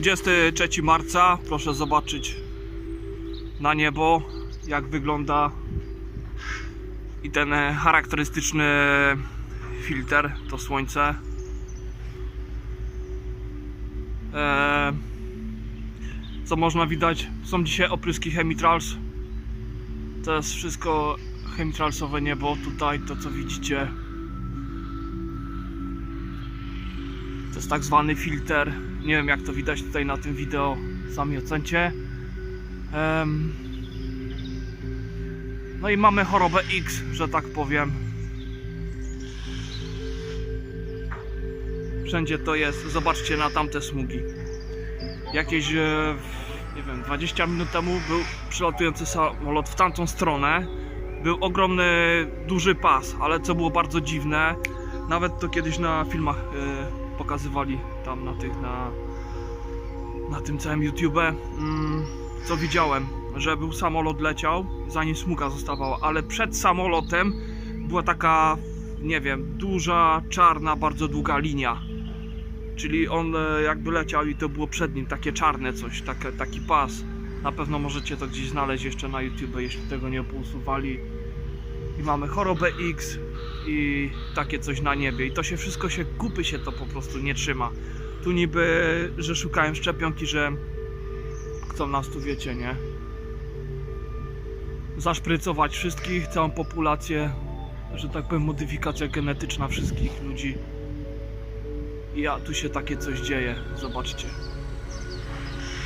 23 marca, proszę zobaczyć na niebo, jak wygląda i ten charakterystyczny filtr, to słońce. E, co można widać? Są dzisiaj opryski chemitrals. To jest wszystko chemitralsowe niebo. Tutaj to co widzicie. To jest tak zwany filtr. Nie wiem jak to widać tutaj na tym wideo. Sami ocencie. No i mamy chorobę X, że tak powiem. Wszędzie to jest. Zobaczcie na tamte smugi. Jakieś, e, nie wiem, 20 minut temu był przylatujący samolot w tamtą stronę. Był ogromny, duży pas, ale co było bardzo dziwne, nawet to kiedyś na filmach e, pokazywali tam na tych, na, na tym całym YouTube. Mm, co widziałem, że był samolot leciał, zanim smuga zostawała, ale przed samolotem była taka, nie wiem, duża, czarna, bardzo długa linia. Czyli on e, jakby leciał i to było przed nim takie czarne coś, takie, taki pas. Na pewno możecie to gdzieś znaleźć jeszcze na YouTube, jeśli tego nie pousuwali. I mamy chorobę X i takie coś na niebie. I to się wszystko się, kupy się to po prostu nie trzyma. Tu niby, że szukają szczepionki, że chcą nas tu wiecie, nie? Zaszprycować wszystkich, całą populację, że tak powiem, modyfikacja genetyczna wszystkich ludzi. I ja tu się takie coś dzieje, zobaczcie.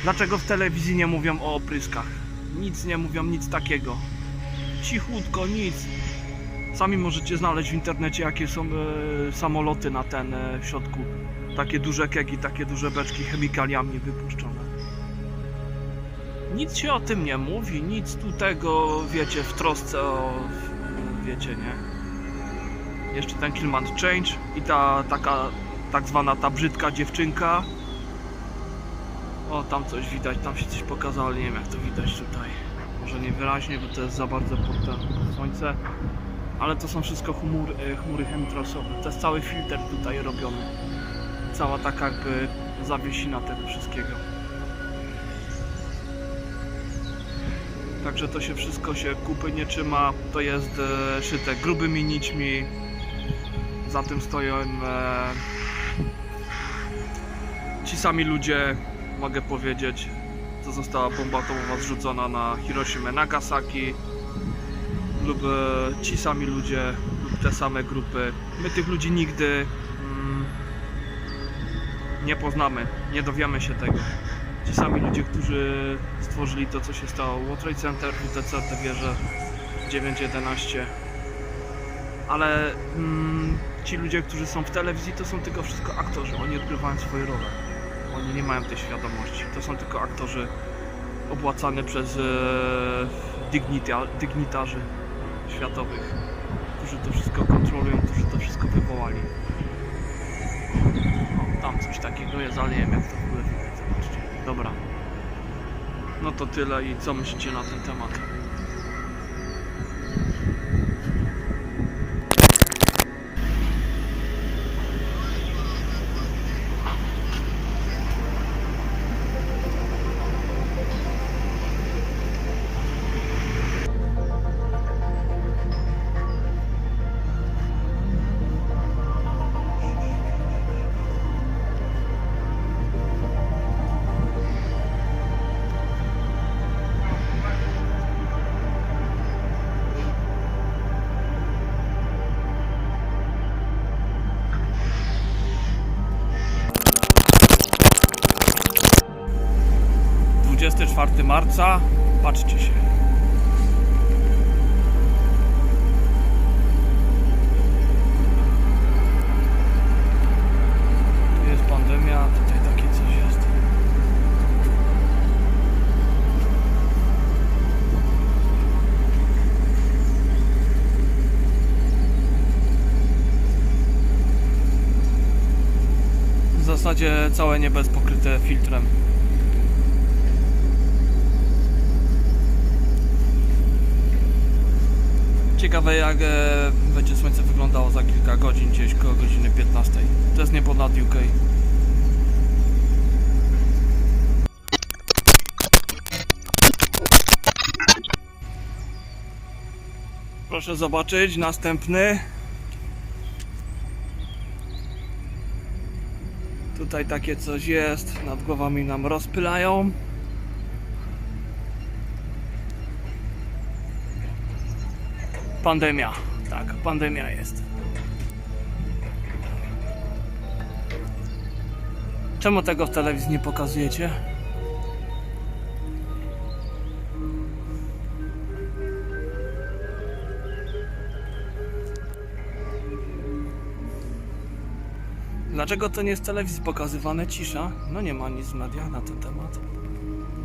Dlaczego w telewizji nie mówią o opryskach? Nic nie mówią, nic takiego. Cichutko, nic. Sami możecie znaleźć w internecie, jakie są e, samoloty na ten e, w środku. Takie duże kegi, takie duże beczki chemikaliami wypuszczone. Nic się o tym nie mówi, nic tu tego, wiecie, w trosce o, wiecie, nie? Jeszcze ten climate change i ta taka, tak zwana ta brzydka dziewczynka. O, tam coś widać, tam się coś pokazało, ale nie wiem jak to widać tutaj. Może niewyraźnie, bo to jest za bardzo pod, ten, pod słońce. Ale to są wszystko chmur, e, chmury chemitrasowe. To jest cały filtr tutaj robiony. Cała taka jakby zawiesina tego wszystkiego. Także to się wszystko się kupy nie trzyma. To jest e, szyte grubymi nićmi. Za tym stoją e, ci sami ludzie, mogę powiedzieć, co została bomba atomowa zrzucona na Hiroshima Nagasaki lub e, ci sami ludzie lub te same grupy. My tych ludzi nigdy mm, nie poznamy, nie dowiemy się tego. Ci sami ludzie, którzy stworzyli to, co się stało. World Trade Center, WTC, te wieże 911. Ale mm, ci ludzie, którzy są w telewizji, to są tylko wszystko aktorzy. Oni odgrywają swoje role. Oni nie mają tej świadomości. To są tylko aktorzy opłacane przez e, dignita, dignitarzy światowych, którzy to wszystko kontrolują, którzy to wszystko wywołali. O, tam coś takiego jest, ale nie wiem jak to w ogóle widać. Zobaczcie. Dobra. No to tyle i co myślicie na ten temat? Marca, patrzcie się. Jest pandemia, tutaj takie coś jest. W zasadzie całe niebo jest pokryte filtrem. Ciekawe jak e, będzie słońce wyglądało za kilka godzin, gdzieś koło godziny 15. To jest niebo UK. Proszę zobaczyć, następny. Tutaj takie coś jest, nad głowami nam rozpylają. Pandemia, tak, pandemia jest. Czemu tego w telewizji nie pokazujecie? Dlaczego to nie jest w telewizji pokazywane? Cisza? No nie ma nic w mediach na ten temat.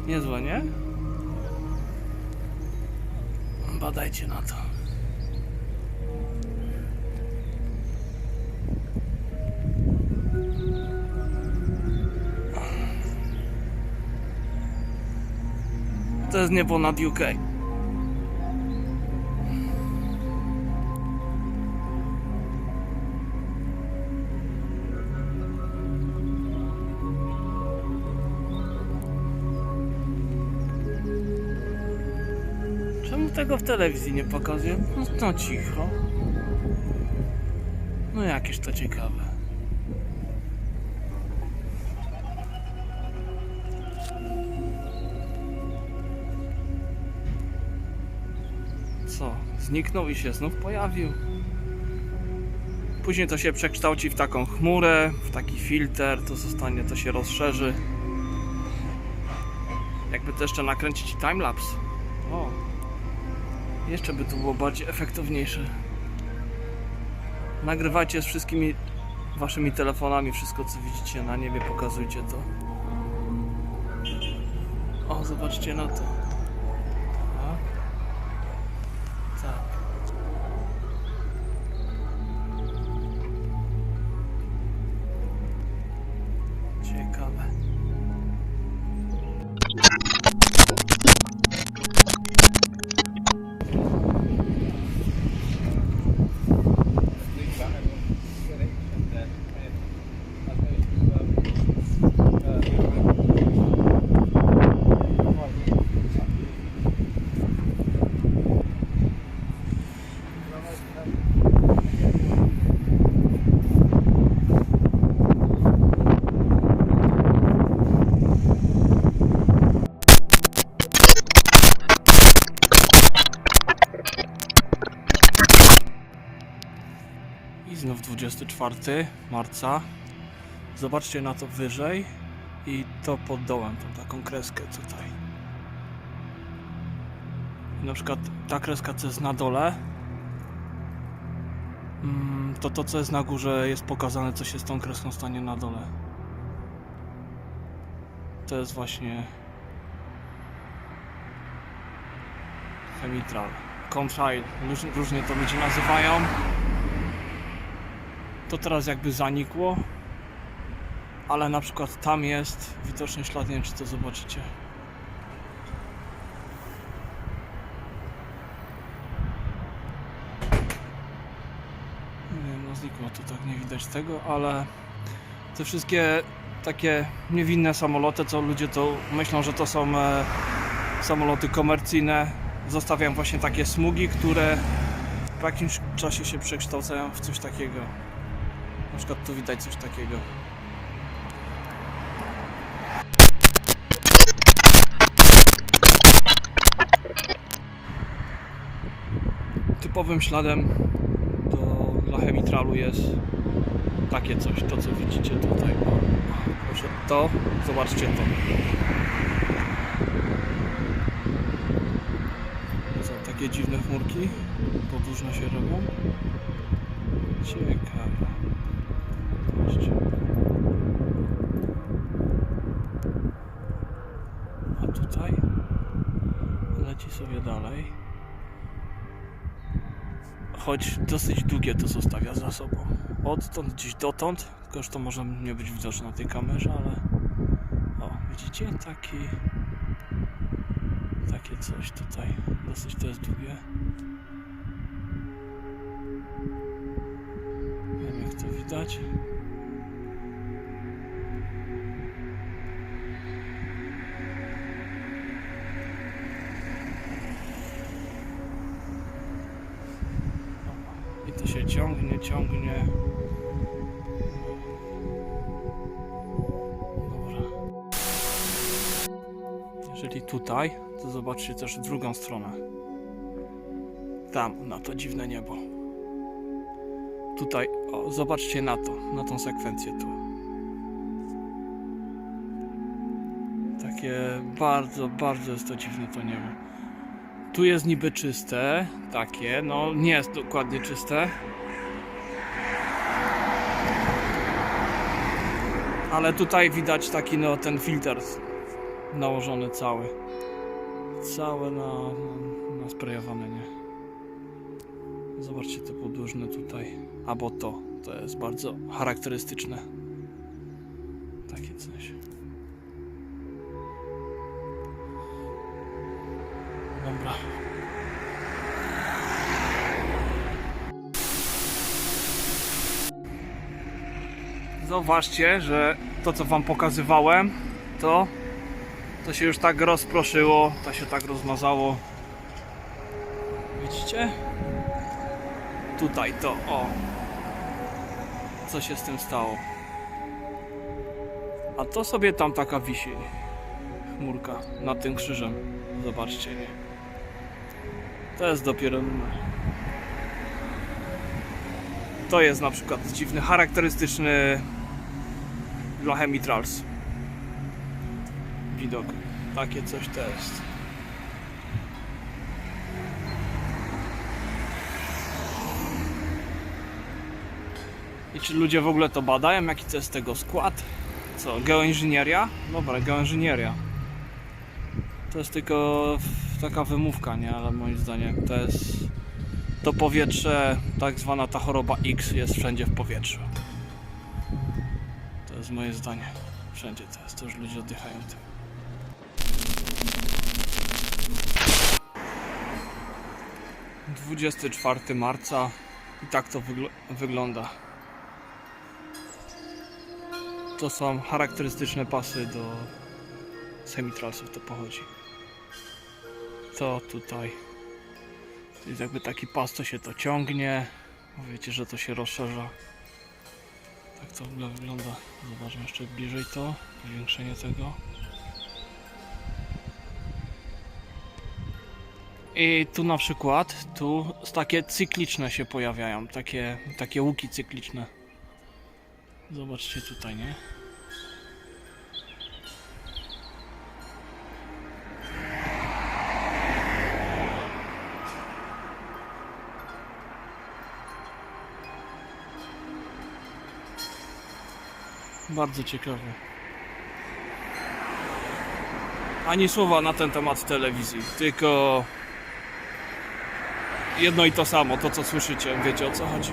Niezłe, nie? Badajcie na to. To jest niebo nad UK. Czemu tego w telewizji nie pokazuję? No, no cicho. No jakież to ciekawe. Zniknął i się znów pojawił. Później to się przekształci w taką chmurę, w taki filtr, to zostanie, to się rozszerzy. Jakby to jeszcze nakręcić timelapse. O, jeszcze by to było bardziej efektowniejsze. Nagrywajcie z wszystkimi waszymi telefonami wszystko co widzicie na niebie, pokazujcie to. O, zobaczcie na to. Ciekawe. Znów 24 marca. Zobaczcie na to wyżej i to pod dołem, tą taką kreskę tutaj. I na przykład ta kreska, co jest na dole, mm, to to, co jest na górze, jest pokazane, co się z tą kreską stanie na dole. To jest właśnie chemitral, contrail, Róż- różnie to ludzie nazywają to teraz jakby zanikło. Ale na przykład tam jest widoczny ślad, nie wiem czy to zobaczycie. Nie wiem, no znikło to tak, nie widać tego, ale te wszystkie takie niewinne samoloty, co ludzie to myślą, że to są e, samoloty komercyjne, zostawiają właśnie takie smugi, które w jakimś czasie się przekształcają w coś takiego. Na przykład tu widać coś takiego. Typowym śladem do, dla jest takie coś, to co widzicie tutaj. Proszę, to, zobaczcie to. Co, takie dziwne chmurki podłużne się robią? Ciekawe. Zobaczcie. A tutaj leci sobie dalej. Choć dosyć długie to zostawia za sobą. Odtąd gdzieś dotąd, tylko że to może nie być widoczne na tej kamerze, ale o, widzicie? Taki takie coś tutaj. Dosyć to jest długie. Nie wiem jak to widać. Się ciągnie, ciągnie. Dobra. Jeżeli tutaj, to zobaczcie też drugą stronę. Tam, na to dziwne niebo. Tutaj, o, zobaczcie na to, na tą sekwencję tu. Takie bardzo, bardzo jest to dziwne to niebo. Tu jest niby czyste, takie, no nie jest dokładnie czyste. Ale tutaj widać taki no ten filtr nałożony cały. Całe na, na, na sprejowane, nie? Zobaczcie te podłużne tutaj. Albo to. To jest bardzo charakterystyczne. Takie coś. Dobra. Zauważcie, że to co wam pokazywałem, to to się już tak rozproszyło, to się tak rozmazało. Widzicie? Tutaj to, o. Co się z tym stało? A to sobie tam taka wisi. Chmurka nad tym krzyżem. Zobaczcie? To jest dopiero numer. To jest na przykład dziwny, charakterystyczny dla Chemitrals. Widok. Takie coś to jest. I czy ludzie w ogóle to badają? Jaki to jest tego skład? Co, geoinżynieria? Dobra, geoinżynieria. To jest tylko taka wymówka, nie? Ale moim zdaniem to jest to powietrze, tak zwana ta choroba X jest wszędzie w powietrzu. To jest moje zdanie. Wszędzie to jest, to już ludzie oddychają tym. Dwudziesty czwarty marca i tak to wygl- wygląda. To są charakterystyczne pasy do semitralsów to pochodzi. To tutaj. To jest jakby taki pas, to się to ciągnie. Wiecie, że to się rozszerza. Tak to w ogóle wygląda. Zobaczmy jeszcze bliżej to. Powiększenie tego. I tu na przykład, tu takie cykliczne się pojawiają. Takie, takie łuki cykliczne. Zobaczcie tutaj, nie? Bardzo ciekawe. Ani słowa na ten temat telewizji, tylko jedno i to samo, to co słyszycie, wiecie o co chodzi.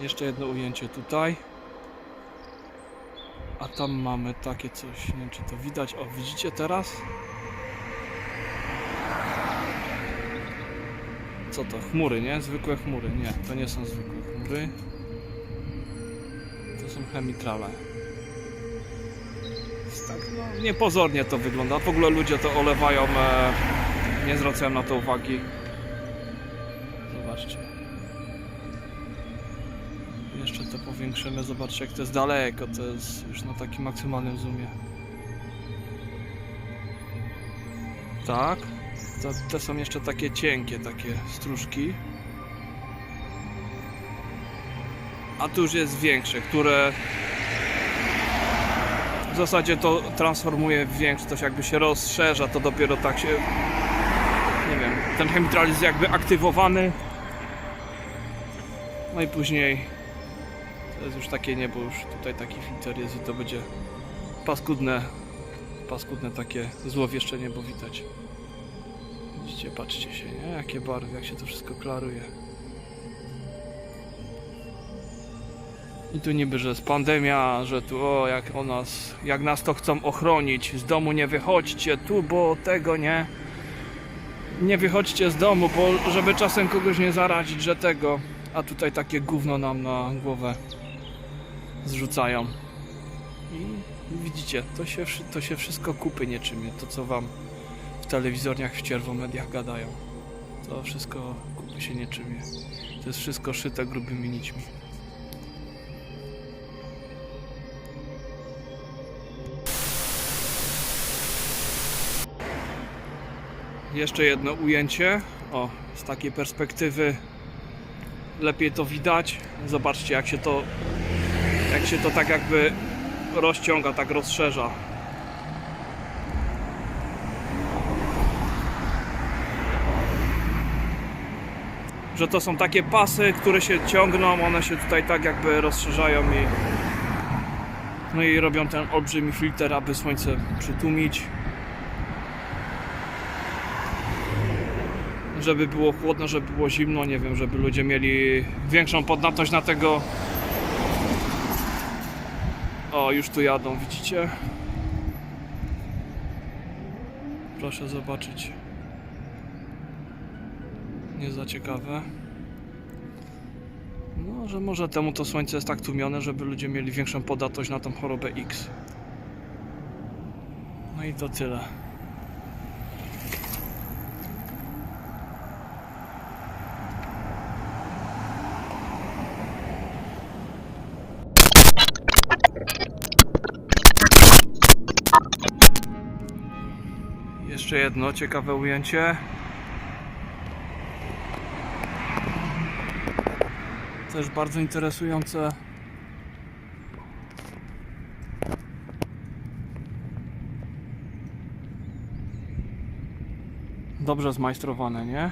Jeszcze jedno ujęcie tutaj. A tam mamy takie coś, nie wiem czy to widać. O, widzicie teraz? Co to? Chmury, nie? Zwykłe chmury. Nie, to nie są zwykłe chmury. To są chemitrale. Jest Tak, no, niepozornie to wygląda. W ogóle ludzie to olewają, e, nie zwracają na to uwagi. Zobaczcie. Jeszcze to powiększymy, zobaczcie jak to jest daleko, to jest już na takim maksymalnym zoomie. Tak. To, te są jeszcze takie cienkie, takie stróżki. A tu już jest większe, które w zasadzie to transformuje w większe, się jakby się rozszerza, to dopiero tak się nie wiem, ten chemikal jest jakby aktywowany. No i później to jest już takie niebo, już tutaj taki filtr jest i to będzie paskudne, paskudne takie złowieszcze niebo widać. Widzicie, patrzcie się, nie? Jakie barwy, jak się to wszystko klaruje. I tu niby, że jest pandemia, że tu o, jak o nas, jak nas to chcą ochronić, z domu nie wychodźcie, tu, bo tego nie. Nie wychodźcie z domu, bo żeby czasem kogoś nie zarazić, że tego. A tutaj takie gówno nam na głowę zrzucają. I widzicie, to się, to się wszystko kupy nie czymie, to co wam w telewizorniach, w cierwomediach gadają. To wszystko kupy się nie czymie. To jest wszystko szyte grubymi nićmi. Jeszcze jedno ujęcie. O, z takiej perspektywy lepiej to widać. Zobaczcie jak się to jak się to tak jakby rozciąga, tak rozszerza. Że to są takie pasy, które się ciągną, one się tutaj tak jakby rozszerzają i no i robią ten olbrzymi filtr, aby słońce przytłumić. Żeby było chłodno, żeby było zimno, nie wiem, żeby ludzie mieli większą poddatność na tego o, już tu jadą, widzicie? Proszę zobaczyć. Nie za ciekawe. No, że może temu to słońce jest tak tłumione, żeby ludzie mieli większą podatność na tą chorobę X. No i to tyle. Jeszcze jedno ciekawe ujęcie. Też bardzo interesujące. Dobrze zmajstrowane, nie?